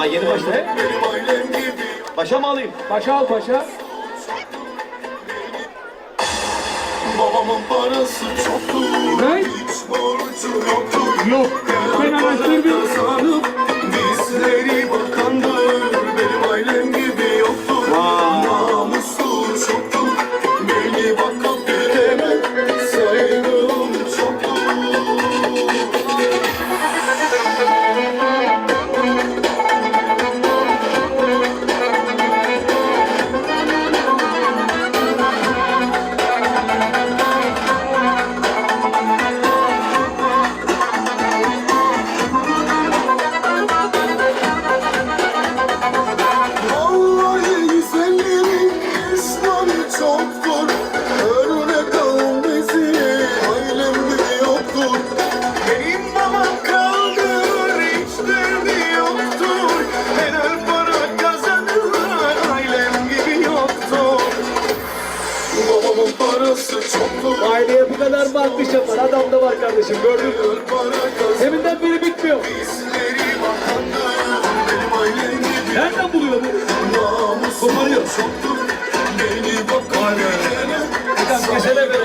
Daha yeni gibi Başa mı alayım? Başa al paşa. Babamın parası çoktu Ne? Hiç borcu yoktu Yok. Ben araştırdım. Yoktur Benim babam kaldır hiç derdi yoktur Helal para kazanırlar ailem gibi yoktur Babamın parası çoktur Aileye bu kadar mı alkış yapar? Adam da var kardeşim gördün mü? Deminden beri bitmiyor. Nereden buluyor bu? Koparıyor. çoktur Beni bakar gidene Kesene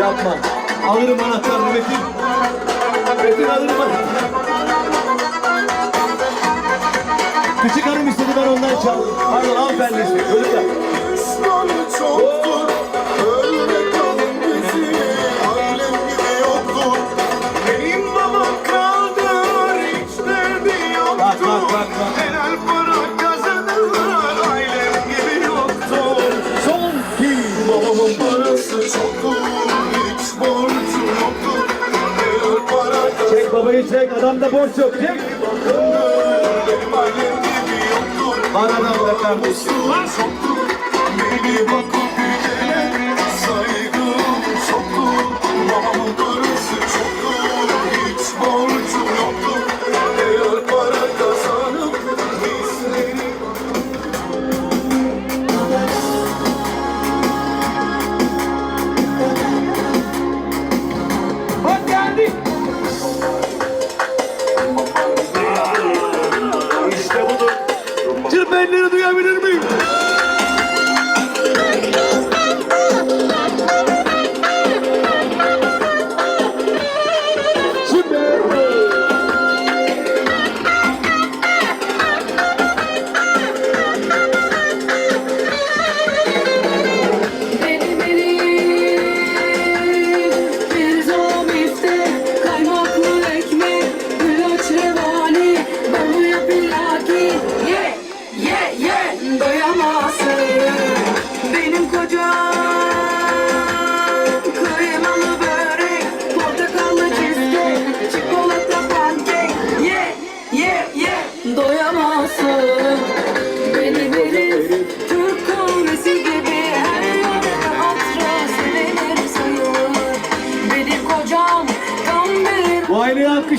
Yapma. Alırım anahtarını Metin. Metin alırım anahtarını. Küçük hanım istedi ben ondan çaldım. Pardon hanımefendi istedi. Çocuklar. Çek babayı çek. Adamda borç yok. Çek. Benim ailem gibi yoktur. Var adamda kardeşim. Çoktur Beni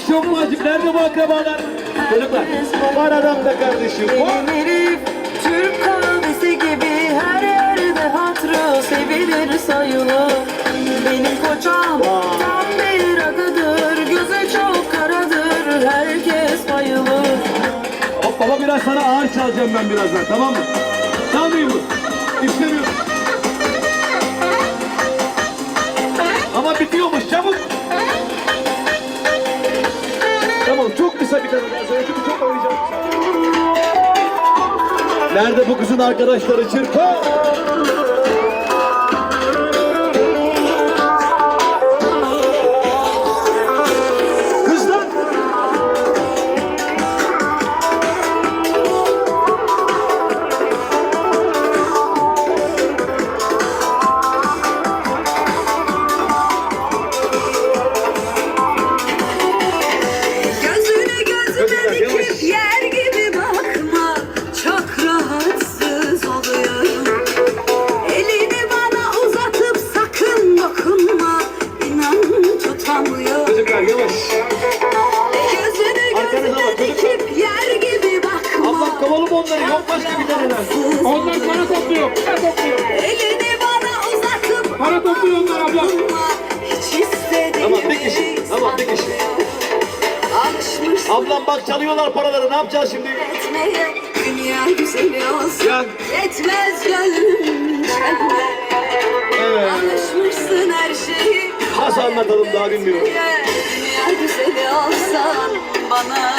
alkış yok mu acık? Nerede bu akrabalar? Çocuklar. Var adamda kardeşim. Var. benim herif Türk kahvesi gibi her yerde hatıra sevilir sayılır. Benim kocam tam bir agadır, gözü çok karadır, herkes bayılır. Hop baba biraz sana ağır çalacağım ben birazdan tamam mı? Çalmayayım mı? İstemiyorum. Çok kısa bir söyle çünkü çok arayacağım. Nerede bu kızın arkadaşları çırpı? Para topluyor onlar abla. Tamam bir kişi. Tamam bir kişi. Ablam bak çalıyorlar paraları ne yapacağız şimdi? etmeye Dünya güzeli olsun Ya. Etmez gönlüm Evet. Alışmışsın her şeyi Nasıl anlatalım daha bilmiyorum. Dünya güzeli olsan bana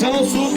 sana olsun.